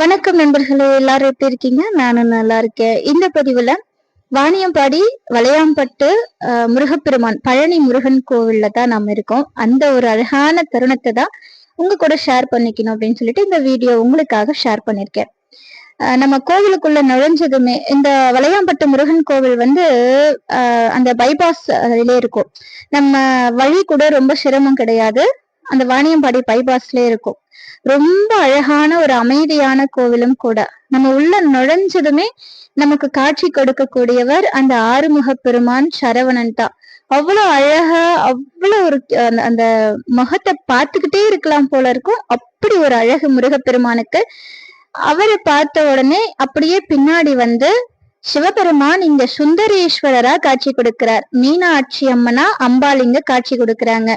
வணக்கம் நண்பர்களே எல்லாரும் எப்படி இருக்கீங்க? நானும் நல்லா இருக்கேன். இந்த பதிவுல வாணியம்பாடி வளையாம்பட்டு முருகப்பெருமான் பழனி முருகன் கோவில்ல தான் நாம இருக்கோம். அந்த ஒரு அழகான தருணத்தை தான் உங்க கூட ஷேர் பண்ணிக்கணும் அப்படின்னு சொல்லிட்டு இந்த வீடியோ உங்களுக்காக ஷேர் பண்ணிருக்கேன். நம்ம கோவிலுக்குள்ள நுழைஞ்சதுமே இந்த வளையாம்பட்டு முருகன் கோவில் வந்து அந்த பைபாஸ் அதிலே இருக்கும். நம்ம வழி கூட ரொம்ப சிரமம் கிடையாது. அந்த வாணியம்பாடி பைபாஸ்லயே இருக்கும். ரொம்ப அழகான ஒரு அமைதியான கோவிலும் கூட. நம்ம உள்ள நுழைஞ்சதுமே நமக்கு காட்சி கொடுக்கக்கூடியவர் அந்த ஆறுமுக பெருமான் சரவணன் தான். அவ்வளவு அழகா அவ்வளவு ஒரு அந்த- முகத்தை பார்த்துக்கிட்டே இருக்கலாம் போல இருக்கும். அப்படி ஒரு அழகு முருகப்பெருமானுக்கு அவரை பார்த்த உடனே அப்படியே பின்னாடி வந்து சிவபெருமான் இங்க சுந்தரேஸ்வரரா காட்சி கொடுக்கிறார். மீனாட்சி அம்மனா அம்பாள் இங்க காட்சி கொடுக்கறாங்க.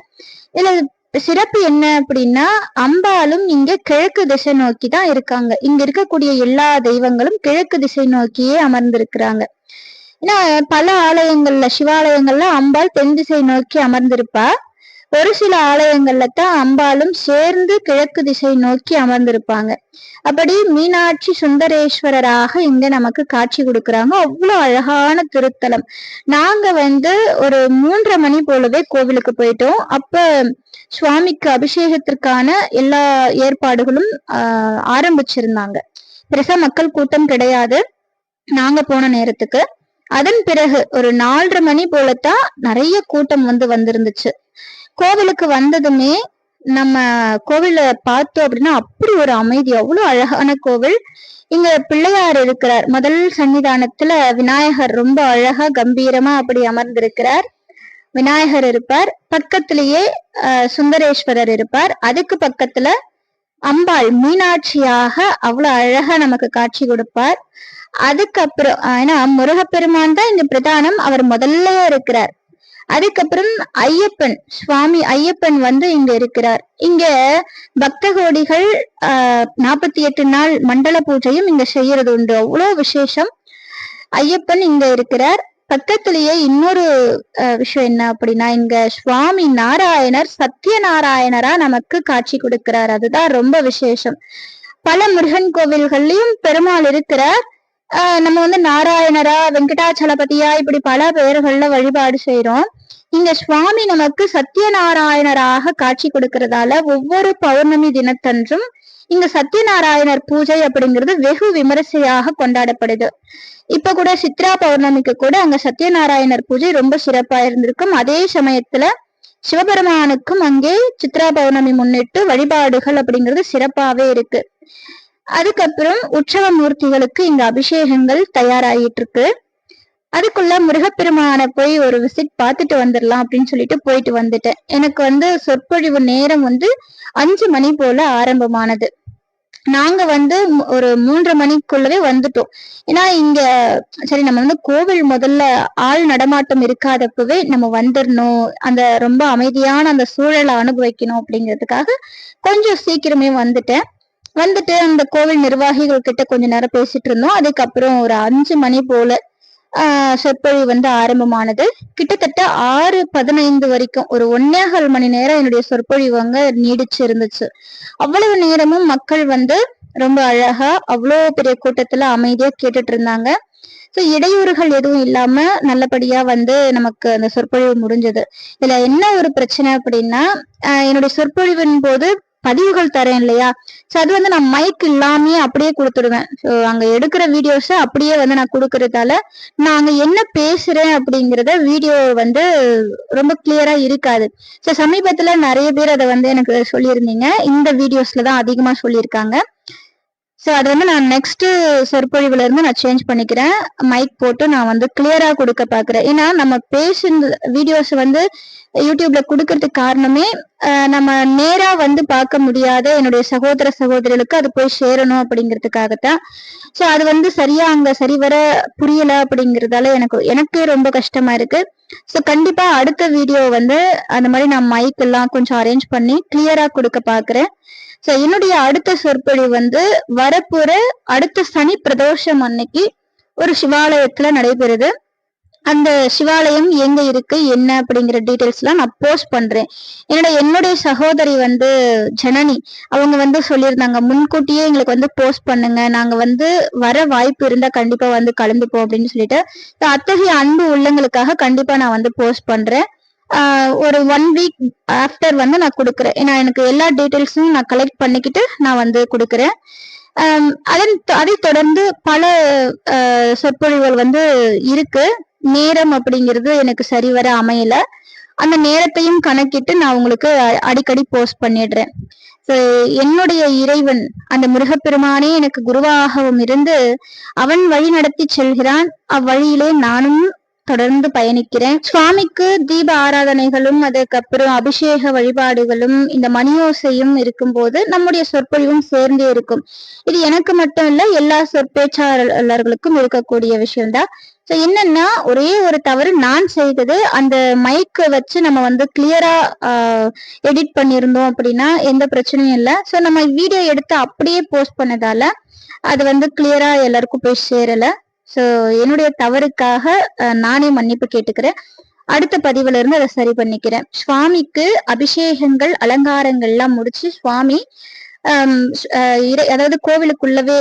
இதுல சிறப்பு என்ன அப்படின்னா அம்பாலும் இங்க கிழக்கு திசை நோக்கி தான் இருக்காங்க. இங்க இருக்கக்கூடிய எல்லா தெய்வங்களும் கிழக்கு திசை நோக்கியே அமர்ந்திருக்கிறாங்க. ஏன்னா பல ஆலயங்கள்ல சிவாலயங்கள்ல அம்பாள் தென் திசை நோக்கி அமர்ந்திருப்பா. ஒரு சில ஆலயங்கள்ல தான் அம்பாலும் சேர்ந்து கிழக்கு திசை நோக்கி அமர்ந்திருப்பாங்க. அப்படி மீனாட்சி சுந்தரேஸ்வரராக இங்க நமக்கு காட்சி கொடுக்கறாங்க. அவ்வளவு அழகான திருத்தலம். நாங்க வந்து ஒரு மூன்றரை மணி போலவே கோவிலுக்கு போயிட்டோம். அப்ப சுவாமிக்கு அபிஷேகத்திற்கான எல்லா ஏற்பாடுகளும் ஆஹ் ஆரம்பிச்சிருந்தாங்க. பெருசா மக்கள் கூட்டம் கிடையாது. நாங்க போன நேரத்துக்கு. அதன் பிறகு ஒரு நாலரை மணி போலத்தான் நிறைய கூட்டம் வந்து வந்திருந்துச்சு. கோவிலுக்கு வந்ததுமே நம்ம கோவில பார்த்தோம் அப்படின்னா அப்படி ஒரு அமைதி. அவ்வளவு அழகான கோவில். இங்க பிள்ளையார் இருக்கிறார். முதல் சன்னிதானத்துல விநாயகர் ரொம்ப அழகா கம்பீரமா அப்படி அமர்ந்திருக்கிறார். விநாயகர் இருப்பார். பக்கத்திலேயே சுந்தரேஸ்வரர் இருப்பார். அதுக்கு பக்கத்துல அம்பாள் மீனாட்சியாக அவ்வளவு அழகா நமக்கு காட்சி கொடுப்பார். அதுக்கப்புறம் ஏன்னா முருகப்பெருமான் தான் இங்க பிரதானம். அவர் முதல்லயே இருக்கிறார். அதுக்கப்புறம் ஐயப்பன் சுவாமி ஐயப்பன் வந்து இங்க இருக்கிறார். இங்க பக்த கோடிகள் ஆஹ் நாற்பத்தி எட்டு நாள் மண்டல பூஜையும் இங்க செய்யறது உண்டு. அவ்வளவு விசேஷம். ஐயப்பன் இங்க இருக்கிறார். பக்கத்திலேயே இன்னொரு விஷயம் என்ன அப்படின்னா இங்க சுவாமி நாராயணர் சத்யநாராயணரா நமக்கு காட்சி கொடுக்கிறார். அதுதான் ரொம்ப விசேஷம். பல முருகன் கோவில்கள்லயும் பெருமாள் இருக்கிறார். நம்ம வந்து நாராயணரா வெங்கடாச்சலபதியா இப்படி பல பெயர்கள்ல வழிபாடு செய்யறோம் இங்க சுவாமி நமக்கு சத்யநாராயணராக காட்சி கொடுக்கறதால ஒவ்வொரு பௌர்ணமி தினத்தன்றும் இங்க சத்யநாராயணர் பூஜை அப்படிங்கிறது வெகு விமரிசையாக கொண்டாடப்படுது. இப்ப கூட சித்ரா பௌர்ணமிக்கு கூட அங்க சத்யநாராயணர் பூஜை ரொம்ப சிறப்பா இருந்திருக்கும். அதே சமயத்துல சிவபெருமானுக்கும் அங்கே சித்ரா பௌர்ணமி முன்னிட்டு வழிபாடுகள் அப்படிங்கிறது சிறப்பாவே இருக்கு. அதுக்கப்புறம் உற்சவ மூர்த்திகளுக்கு இந்த அபிஷேகங்கள் தயாராகிட்டு இருக்கு அதுக்குள்ள முருகப்பெருமான போய் ஒரு விசிட் பார்த்துட்டு வந்துடலாம் அப்படின்னு சொல்லிட்டு போயிட்டு வந்துட்டேன். எனக்கு வந்து சொற்பொழிவு நேரம் வந்து அஞ்சு மணி போல ஆரம்பமானது. நாங்க வந்து மு- ஒரு மூன்று மணிக்குள்ளவே வந்துட்டோம். ஏன்னா இங்க சரி நம்ம வந்து கோவில் முதல்ல ஆள் நடமாட்டம் இருக்காதப்பவே நம்ம வந்துடணும் அந்த ரொம்ப அமைதியான அந்த சூழலை அனுபவிக்கணும் அப்படிங்கிறதுக்காக கொஞ்சம் சீக்கிரமே வந்துட்டேன். வந்துட்டு அந்த கோவில் நிர்வாகிகள் கிட்ட கொஞ்ச நேரம் பேசிட்டு இருந்தோம். அதுக்கப்புறம் ஒரு அஞ்சு மணி போல ஆஹ் சொற்பொழிவு வந்து ஆரம்பமானது. கிட்டத்தட்ட ஆறு பதினைந்து வரைக்கும் ஒரு ஒன்னேகால் மணி நேரம் என்னுடைய சொற்பொழிவு அங்க நீடிச்சு இருந்துச்சு. அவ்வளவு நேரமும் மக்கள் வந்து ரொம்ப அழகா அவ்வளோ பெரிய கூட்டத்துல அமைதியா கேட்டுட்டு இருந்தாங்க. ஸோ இடையூறுகள் எதுவும் இல்லாம நல்லபடியா வந்து நமக்கு அந்த சொற்பொழிவு முடிஞ்சது. இதுல என்ன ஒரு பிரச்சனை அப்படின்னா என்னுடைய சொற்பொழிவின் போது பதிவுகள் தரேன் இல்லையா? ஸோ அது வந்து நான் மைக் இல்லாமே அப்படியே கொடுத்துடுவேன். ஸோ அங்க எடுக்கிற வீடியோஸை அப்படியே வந்து நான் கொடுக்கறதால நான் என்ன பேசுறேன் அப்படிங்கறத வீடியோ வந்து ரொம்ப கிளியரா இருக்காது. ஸோ சமீபத்துல நிறைய பேர் அதை வந்து எனக்கு சொல்லியிருந்தீங்க. இந்த வீடியோஸ்ல தான் அதிகமா சொல்லியிருக்காங்க. ஸோ அது வந்து நான் நெக்ஸ்ட் சொற்பொழிவுல இருந்து நான் சேஞ்ச் பண்ணிக்கிறேன். மைக் போட்டு நான் வந்து கிளியரா கொடுக்க பாக்குறேன் ஏன்னா நம்ம பேசுன வீடியோஸ் வந்து யூடியூப்ல கொடுக்கறதுக்கு காரணமே நம்ம நேரா வந்து பார்க்க முடியாத என்னுடைய சகோதர சகோதரிகளுக்கு அது போய் சேரணும் அப்படிங்கிறதுக்காகத்தான். ஸோ அது வந்து சரியா அங்க சரிவர புரியல அப்படிங்கறதால எனக்கு எனக்கே ரொம்ப கஷ்டமா இருக்கு. ஸோ கண்டிப்பா அடுத்த வீடியோ வந்து அந்த மாதிரி நான் மைக் எல்லாம் கொஞ்சம் அரேஞ்ச் பண்ணி கிளியரா கொடுக்க பாக்குறேன் ஸோ என்னுடைய அடுத்த சொற்பொழி வந்து வரப்புற அடுத்த சனி பிரதோஷம் அன்னைக்கு ஒரு சிவாலயத்துல நடைபெறுது. அந்த சிவாலயம் எங்க இருக்கு என்ன அப்படிங்கிற டீட்டெயில்ஸ் எல்லாம் நான் போஸ்ட் பண்றேன். என்னோட என்னுடைய சகோதரி வந்து ஜனனி. அவங்க வந்து சொல்லியிருந்தாங்க முன்கூட்டியே எங்களுக்கு வந்து போஸ்ட் பண்ணுங்க. நாங்க வந்து வர வாய்ப்பு இருந்தா கண்டிப்பா வந்து கலந்துப்போம் அப்படின்னு சொல்லிட்டு. அத்தகைய அன்பு உள்ளங்களுக்காக கண்டிப்பா நான் வந்து போஸ்ட் பண்றேன். ஒரு ஒன் வீக் ஆஃப்டர் வந்து நான் கொடுக்குறேன். ஏன்னா எனக்கு எல்லா டீட்டெயில்ஸும் நான் கலெக்ட் பண்ணிக்கிட்டு நான் வந்து கொடுக்குறேன். அதன் அதை தொடர்ந்து பல சொற்பொழிவுகள் வந்து இருக்கு. நேரம் அப்படிங்கிறது எனக்கு சரிவர அமையல. அந்த நேரத்தையும் கணக்கிட்டு நான் உங்களுக்கு அடிக்கடி போஸ்ட் பண்ணிடுறேன். ஸோ என்னுடைய இறைவன் அந்த முருகப்பெருமானே எனக்கு குருவாகவும் இருந்து அவன் வழி நடத்தி செல்கிறான். அவ்வழியிலே நானும் தொடர்ந்து பயணிக்கிறேன். சுவாமிக்கு தீப ஆராதனைகளும் அதுக்கப்புறம் அபிஷேக வழிபாடுகளும் இந்த மணியோசையும் இருக்கும்போது நம்முடைய சொற்பொழிவும் சேர்ந்தே இருக்கும். இது எனக்கு மட்டும் இல்ல எல்லா சொற்பேச்சாளர்களுக்கும் இருக்கக்கூடிய விஷயம்தான். ஸோ என்னன்னா ஒரே ஒரு தவறு நான் செய்தது அந்த மைக்கை வச்சு நம்ம வந்து கிளியரா எடிட் பண்ணியிருந்தோம் அப்படின்னா எந்த பிரச்சனையும் இல்லை. ஸோ நம்ம வீடியோ எடுத்து அப்படியே போஸ்ட் பண்ணதால அது வந்து கிளியரா எல்லாருக்கும் போய் சேரலை. ஸோ என்னுடைய தவறுக்காக நானே மன்னிப்பு கேட்டுக்கிறேன். அடுத்த பதிவுல இருந்து அதை சரி பண்ணிக்கிறேன். சுவாமிக்கு அபிஷேகங்கள் அலங்காரங்கள்லாம் முடிச்சு சுவாமி அதாவது கோவிலுக்குள்ளவே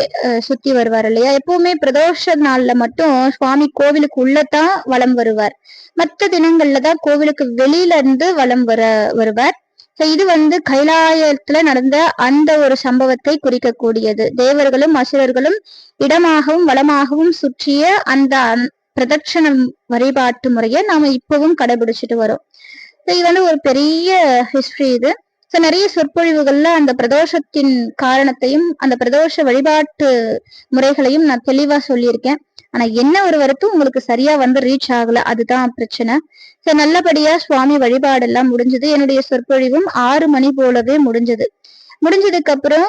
சுத்தி வருவார் இல்லையா? எப்பவுமே பிரதோஷ நாள்ல மட்டும் சுவாமி கோவிலுக்கு உள்ளதான் வலம் வருவார். மற்ற தினங்கள்ல தான் கோவிலுக்கு வெளியில இருந்து வலம் வர வருவார். இது வந்து கைலாயத்துல நடந்த அந்த ஒரு சம்பவத்தை குறிக்கக்கூடியது. தேவர்களும் அசுரர்களும் இடமாகவும் வளமாகவும் சுற்றிய அந்த பிரதட்சணம் வழிபாட்டு முறையை நாம இப்பவும் கடைபிடிச்சிட்டு வரோம். இது வந்து ஒரு பெரிய ஹிஸ்டரி இது. ஸோ நிறைய சொற்பொழிவுகள்ல அந்த பிரதோஷத்தின் காரணத்தையும் அந்த பிரதோஷ வழிபாட்டு முறைகளையும் நான் தெளிவா சொல்லியிருக்கேன். ஆனா என்ன ஒரு வரத்தும் உங்களுக்கு சரியா வந்து ரீச் ஆகல அதுதான் பிரச்சனை. ஸோ நல்லபடியா சுவாமி வழிபாடு எல்லாம் முடிஞ்சது. என்னுடைய சொற்பொழிவும் ஆறு மணி போலவே முடிஞ்சது. முடிஞ்சதுக்கு அப்புறம்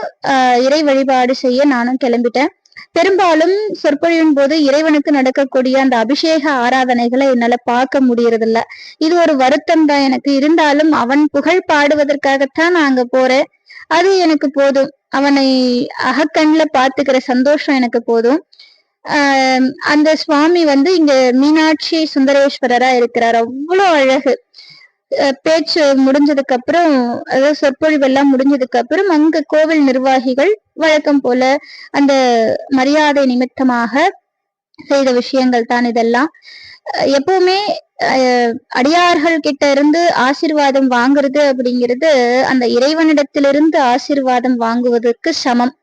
இறை வழிபாடு செய்ய நானும் கிளம்பிட்டேன். பெரும்பாலும் சொற்பொழிவின் போது இறைவனுக்கு நடக்கக்கூடிய அந்த அபிஷேக ஆராதனைகளை என்னால பார்க்க முடியறதில்ல. இது ஒரு வருத்தம் தான் எனக்கு. இருந்தாலும் அவன் புகழ் பாடுவதற்காகத்தான் நான் அங்க போறேன். அது எனக்கு போதும். அவனை அகக்கண்ல பாத்துக்கிற சந்தோஷம் எனக்கு போதும். ஆஹ் அந்த சுவாமி வந்து இங்க மீனாட்சி சுந்தரேஸ்வரரா இருக்கிறார். அவ்வளோ அழகு. பேச்சு முடிஞ்சதுக்கு அப்புறம் அதாவது சொற்பொழிவு எல்லாம் முடிஞ்சதுக்கு அப்புறம் அங்க கோவில் நிர்வாகிகள் வழக்கம் போல அந்த மரியாதை நிமித்தமாக செய்த விஷயங்கள் தான் இதெல்லாம். எப்பவுமே அடியார்கள் கிட்ட இருந்து ஆசிர்வாதம் வாங்குறது அப்படிங்கிறது அந்த இறைவனிடத்திலிருந்து ஆசிர்வாதம் வாங்குவதற்கு சமம்.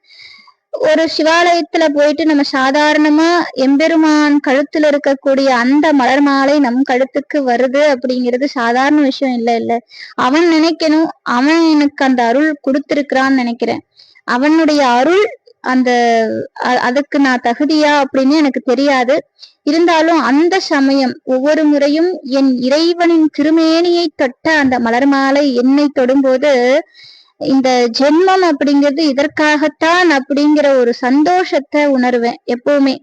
ஒரு சிவாலயத்துல போயிட்டு நம்ம சாதாரணமா எம்பெருமான் கழுத்துல இருக்கக்கூடிய அந்த மலர் மாலை நம் கழுத்துக்கு வருது அப்படிங்கிறது சாதாரண விஷயம் இல்ல இல்ல. அவன் நினைக்கணும். அவன் எனக்கு அந்த அருள் கொடுத்திருக்கிறான்னு நினைக்கிறேன். அவனுடைய அருள் அந்த அதுக்கு நான் தகுதியா அப்படின்னு எனக்கு தெரியாது. இருந்தாலும் அந்த சமயம் ஒவ்வொரு முறையும் என் இறைவனின் திருமேனியை தொட்ட அந்த மலர் மாலை என்னை தொடும்போது இந்த ஜென்மம் அப்படிங்கிறது இதற்காகத்தான் அப்படிங்கிற ஒரு சந்தோஷத்தை உணர்வேன் எப்பவுமே.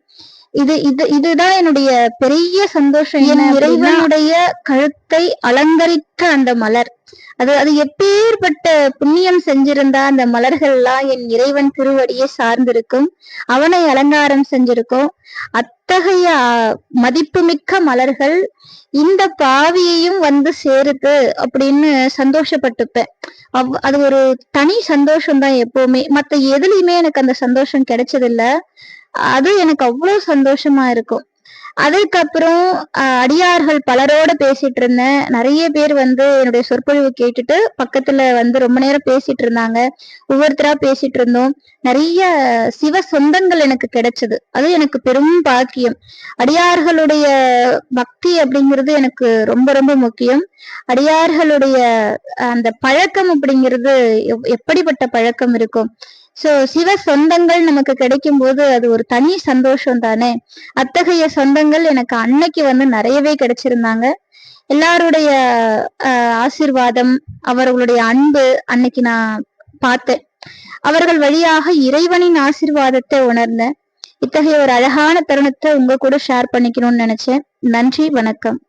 இது இது இதுதான் என்னுடைய பெரிய சந்தோஷம். என் இறைவனுடைய கழுத்தை அலங்கரித்த அந்த மலர். அது அது எப்பேற்பட்ட புண்ணியம் செஞ்சிருந்தா அந்த மலர்கள்லாம் என் இறைவன் திருவடியை சார்ந்திருக்கும். அவனை அலங்காரம் செஞ்சிருக்கும். அத்தகைய மதிப்புமிக்க மலர்கள் இந்த பாவியையும் வந்து சேருது அப்படின்னு சந்தோஷப்பட்டுப்பேன். அவ் அது ஒரு தனி சந்தோஷம் தான் எப்பவுமே. மத்த எதுலயுமே எனக்கு அந்த சந்தோஷம் கிடைச்சதில்ல. அது எனக்கு அவ்வளவு சந்தோஷமா இருக்கும். அதுக்கப்புறம் அடியார்கள் பலரோட பேசிட்டு இருந்தேன். நிறைய பேர் வந்து என்னுடைய சொற்பொழிவு கேட்டுட்டு பக்கத்துல வந்து ரொம்ப நேரம் பேசிட்டு இருந்தாங்க. ஒவ்வொருத்தரா பேசிட்டு இருந்தோம். நிறைய சிவ சொந்தங்கள் எனக்கு கிடைச்சது. அது எனக்கு பெரும் பாக்கியம். அடியார்களுடைய பக்தி அப்படிங்கிறது எனக்கு ரொம்ப ரொம்ப முக்கியம். அடியார்களுடைய அந்த பழக்கம் அப்படிங்கிறது எப்படிப்பட்ட பழக்கம் இருக்கும்? சோ சிவ சொந்தங்கள் நமக்கு கிடைக்கும் போது அது ஒரு தனி சந்தோஷம் தானே அத்தகைய சொந்தங்கள் எனக்கு அன்னைக்கு வந்து நிறையவே கிடைச்சிருந்தாங்க. எல்லாருடைய ஆசிர்வாதம் அவர்களுடைய அன்பு அன்னைக்கு நான் பார்த்தேன். அவர்கள் வழியாக இறைவனின் ஆசிர்வாதத்தை உணர்ந்தேன். இத்தகைய ஒரு அழகான தருணத்தை உங்க கூட ஷேர் பண்ணிக்கணும்னு நினைச்சேன். நன்றி வணக்கம்.